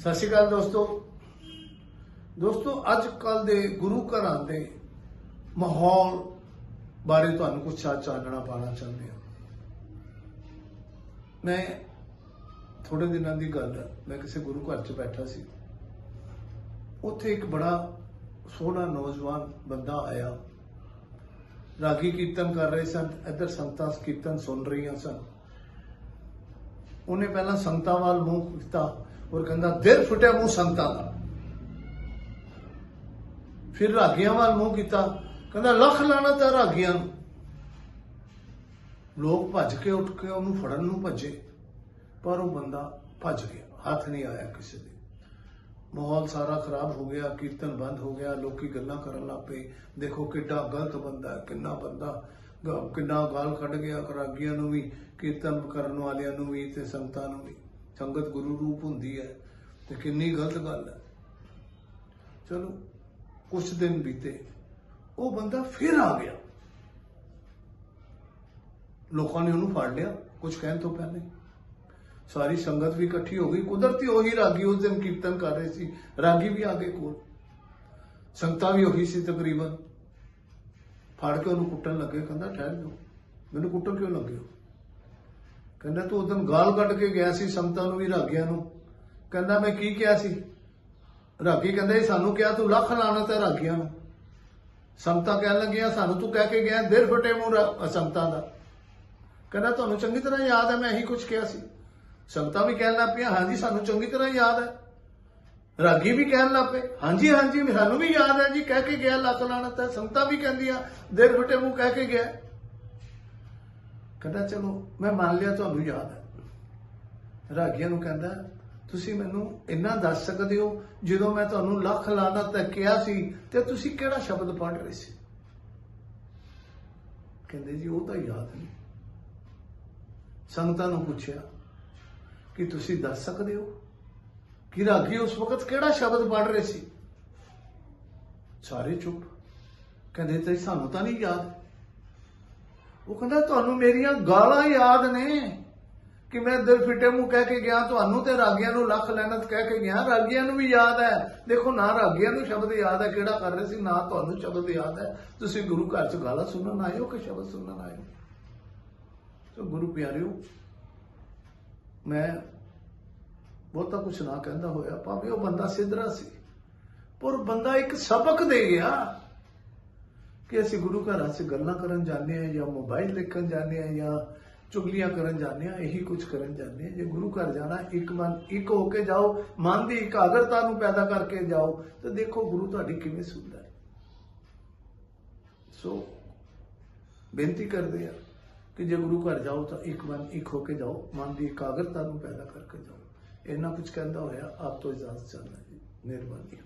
ਸਤਿ ਸ਼੍ਰੀ ਅਕਾਲ ਦੋਸਤੋ। ਦੋਸਤੋ, ਅੱਜ ਕੱਲ ਦੇ ਗੁਰੂ ਘਰਾਂ ਦੇ ਮਾਹੌਲ ਬਾਰੇ ਤੁਹਾਨੂੰ ਕੁਝ ਚਾ ਚਾਨਣਾ ਪਾਣਾ ਚਾਹੁੰਦੇ ਹਾਂ। ਮੈਂ ਥੋੜੇ ਦਿਨਾਂ ਦੀ ਗੱਲ ਹੈ ਮੈਂ ਕਿਸੇ ਗੁਰੂ ਘਰ 'ਚ ਬੈਠਾ ਸੀ। ਉੱਥੇ ਇੱਕ ਬੜਾ ਸੋਹਣਾ ਨੌਜਵਾਨ ਬੰਦਾ ਆਇਆ। ਰਾਗੀ ਕੀਰਤਨ ਕਰ ਰਹੇ ਸਨ, ਇੱਧਰ ਸੰਤਾਂ ਕੀਰਤਨ ਸੁਣ ਰਹੀਆਂ ਸਨ। ਉਹਨੇ ਪਹਿਲਾਂ ਸੰਗਤਾਂ ਵੱਲ ਮੂੰਹ ਕੀਤਾ ਔਰ ਕਹਿੰਦਾ, ਦਿਲ ਫੁੱਟਿਆ ਮੂੰਹ ਸੰਗਤਾਂ ਦਾ। ਫਿਰ ਰਾਗੀਆਂ ਵੱਲ ਮੂੰਹ ਕੀਤਾ, ਕਹਿੰਦਾ, ਲੱਖ ਲਾਣਾ ਹੈ ਰਾਗੀਆਂ ਨੂੰ। ਲੋਕ ਭੱਜ ਕੇ ਉੱਠ ਕੇ ਉਹਨੂੰ ਫੜਨ ਨੂੰ ਭੱਜੇ, ਪਰ ਉਹ ਬੰਦਾ ਭੱਜ ਗਿਆ, ਹੱਥ ਨਹੀਂ ਆਇਆ ਕਿਸੇ ਦੇ। ਮਾਹੌਲ ਸਾਰਾ ਖਰਾਬ ਹੋ ਗਿਆ, ਕੀਰਤਨ ਬੰਦ ਹੋ ਗਿਆ, ਲੋਕੀ ਗੱਲਾਂ ਕਰਨ ਲੱਗ ਪਏ। ਦੇਖੋ ਕਿੱਡਾ ਗਲਤ ਬੰਦਾ, ਕਿੰਨਾ ਬੰਦਾ ਕਿੰਨਾ ਗਾਲ ਕੱਢ ਗਿਆ ਰਾਗੀਆਂ ਨੂੰ ਵੀ, ਕੀਰਤਨ ਕਰਨ ਵਾਲਿਆਂ ਨੂੰ ਵੀ ਤੇ ਸੰਗਤਾਂ ਨੂੰ ਵੀ। ਸੰਗਤ ਗੁਰੂ ਰੂਪ ਹੁੰਦੀ ਹੈ ਤੇ ਕਿੰਨੀ ਗਲਤ ਗੱਲ ਹੈ। ਚਲੋ ਕੁਝ ਦਿਨ ਬੀਤੇ, ਉਹ ਬੰਦਾ ਫਿਰ ਆ ਗਿਆ। ਲੋਕਾਂ ਨੇ ਉਹਨੂੰ ਫੜ ਲਿਆ ਕੁਝ ਕਹਿਣ ਤੋਂ ਪਹਿਲੇ। ਸਾਰੀ ਸੰਗਤ ਵੀ ਇਕੱਠੀ ਹੋ ਗਈ। ਕੁਦਰਤੀ ਉਹੀ ਰਾਗੀ ਉਸ ਦਿਨ ਕੀਰਤਨ ਕਰ ਰਹੇ ਸੀ। ਰਾਗੀ ਵੀ ਆ ਗਏ ਕੋਲ। ਸੰਗਤਾਂ ਵੀ ਉਹੀ ਸੀ ਤਕਰੀਬਨ। ਫੜ ਕੇ ਉਹਨੂੰ ਕੁੱਟਣ ਲੱਗੇ, ਕਹਿੰਦਾ, ਠਹਿਰ ਜਾਓ। ਮੈਨੂੰ ਕੁੱਟਣ ਕਿਉਂ ਲੱਗੇ ਹੋ? ਕਹਿੰਦਾ, ਤੂੰ ਉਦੋਂ ਗਾਲ ਕੱਢ ਕੇ ਗਿਆ ਸੀ ਸੰਗਤਾਂ ਨੂੰ ਵੀ, ਰਾਗੀਆਂ ਨੂੰ। ਕਹਿੰਦਾ, ਮੈਂ ਕੀ ਕਿਹਾ ਸੀ? ਰਾਗੀ ਕਹਿੰਦਾ, ਇਹ ਸਾਨੂੰ ਕਿਹਾ, ਤੂੰ ਲੱਖ ਲਾਣਤ ਹੈ ਰਾਗੀਆਂ ਨੂੰ। ਸੰਗਤਾਂ ਕਹਿਣ ਲੱਗੀਆਂ, ਸਾਨੂੰ ਤੂੰ ਕਹਿ ਕੇ ਗਿਆ ਦਿਲ ਫਟੇ ਮੂੰਹ ਰਾ- ਸੰਗਤਾਂ ਦਾ। ਕਹਿੰਦਾ, ਤੁਹਾਨੂੰ ਚੰਗੀ ਤਰ੍ਹਾਂ ਯਾਦ ਹੈ, ਮੈਂ ਇਹੀ ਕੁਝ ਕਿਹਾ ਸੀ। ਸੰਗਤਾਂ ਵੀ ਕਹਿਣ ਲੱਗ ਪਈਆਂ, ਹਾਂਜੀ, ਸਾਨੂੰ ਚੰਗੀ ਤਰ੍ਹਾਂ ਯਾਦ ਹੈ। ਰਾਗੀ ਵੀ ਕਹਿਣ ਲੱਗ ਪਏ। ਹਾਂਜੀ ਹਾਂਜੀ, ਸਾਨੂੰ ਵੀ ਯਾਦ ਹੈ ਜੀ, ਕਹਿ ਕੇ ਗਿਆ ਲੱਖ ਲਾਣਤ ਹੈ ਸੰਗਤਾਂ ਵੀ ਕਹਿੰਦੀਆਂ ਦੇਰ ਫਟੇ ਮੂੰਹ ਕਹਿ ਕੇ ਗਿਆ। ਕਹਿੰਦਾ, ਚਲੋ, ਮੈਂ ਮੰਨ ਲਿਆ ਤੁਹਾਨੂੰ ਯਾਦ ਹੈ। ਰਾਗੀਆਂ ਨੂੰ ਕਹਿੰਦਾ, ਤੁਸੀਂ ਮੈਨੂੰ ਇੰਨਾ ਦੱਸ ਸਕਦੇ ਹੋ, ਜਦੋਂ ਮੈਂ ਤੁਹਾਨੂੰ ਲੱਖ ਲਾਨਤ ਤਾਂ ਕਿਹਾ ਸੀ ਤੇ ਤੁਸੀਂ ਕਿਹੜਾ ਸ਼ਬਦ ਪੜ੍ਹ ਰਹੇ ਸੀ? ਕਹਿੰਦੇ ਜੀ, ਉਹ ਤਾਂ ਯਾਦ ਨਹੀਂ। ਸੰਗਤਾਂ ਨੂੰ ਪੁੱਛਿਆ ਕਿ ਤੁਸੀਂ ਦੱਸ ਸਕਦੇ ਹੋ? ਕਿ ਰਾਗੀ ਉਸ ਵਕਤ ਕਿਹੜਾ ਸ਼ਬਦ ਪੜ੍ਹ ਰਹੇ ਸੀ? ਸਾਰੇ ਚੁੱਪ। ਕਹਿੰਦੇ ਤੇ ਸਾਨੂੰ ਤਾਂ ਨਹੀਂ ਯਾਦ। ਉਹ ਕਹਿੰਦਾ, ਤੁਹਾਨੂੰ ਮੇਰੀਆਂ ਗਾਲਾਂ ਯਾਦ ਨੇ ਕਿ ਮੈਂ ਦਿਲ ਫਿੱਟੇ ਮੂੰਹ ਕਹਿ ਕੇ ਗਿਆ, ਤੁਹਾਨੂੰ ਤੇ ਰਾਗੀਆਂ ਨੂੰ ਲੱਖ ਲੈਣਤ ਕਹਿ ਕੇ ਗਿਆ। ਰਾਗੀਆਂ ਨੂੰ ਵੀ ਯਾਦ ਹੈ। ਦੇਖੋ, ਨਾ ਰਾਗੀਆਂ ਨੂੰ ਸ਼ਬਦ ਯਾਦ ਹੈ, ਕਿਹੜਾ ਕਰ ਰਹੇ ਸੀ, ਨਾ ਤੁਹਾਨੂੰ ਸ਼ਬਦ ਯਾਦ ਹੈ। ਤੁਸੀਂ ਗੁਰੂ ਘਰ ਚ ਗਾਲਾਂ ਸੁਣਨ ਆਏ ਹੋ ਕਿ ਸ਼ਬਦ ਸੁਣਨ ਆਏ ਹੋ? ਸੋ ਗੁਰੂ ਪਿਆਰਿਓ, ਮੈਂ ਬਹੁਤਾ ਕੁਝ ਨਾ ਕਹਿੰਦਾ ਹੋਇਆ, ਭਾਵੇਂ ਉਹ ਬੰਦਾ ਸਿੱਧਰਾ ਸੀ। ਪਰ ਬੰਦਾ ਇੱਕ ਸਬਕ ਦੇ ਗਿਆ ਕਿ ਅਸੀਂ ਗੁਰੂ ਘਰਾਂ 'ਚ ਗੱਲਾਂ ਕਰਨ ਜਾਂਦੇ ਆ ਜਾਂ ਮੋਬਾਈਲ ਦੇਖਣ ਜਾਂਦੇ ਆ ਜਾਂ ਚੁਗਲੀਆਂ ਕਰਨ ਜਾਂਦੇ ਆ ਇਹੀ ਕੁਝ ਕਰਨ ਜਾਂਦੇ ਆ ਜੇ ਗੁਰੂ ਘਰ ਜਾਣਾ, ਇੱਕ ਮਨ, ਇੱਕ ਹੋ ਕੇ ਜਾਓ, ਮਨ ਦੀ ਇਕਾਗਰਤਾ ਨੂੰ ਪੈਦਾ ਕਰਕੇ ਜਾਓ, ਤੇ ਦੇਖੋ ਗੁਰੂ ਤੁਹਾਡੀ ਕਿਵੇਂ ਸੁਣਦਾ ਹੈ। ਸੋ, ਬੇਨਤੀ ਕਰਦੇ ਆ ਕਿ ਜੇ ਗੁਰੂ ਘਰ ਜਾਓ ਤਾਂ ਇੱਕ ਮਨ, ਇੱਕ ਹੋ ਕੇ ਜਾਓ, ਮਨ ਦੀ ਇਕਾਗਰਤਾ ਨੂੰ ਪੈਦਾ ਕਰਕੇ ਜਾਓ। ਇੰਨਾ ਕੁਝ ਕਹਿੰਦਾ ਹੋਇਆ ਆਪ ਤੋਂ ਇਜਾਜ਼ਤ ਚਾਹੁੰਦਾ ਜੀ। ਮਿਹਰਬਾਨੀ।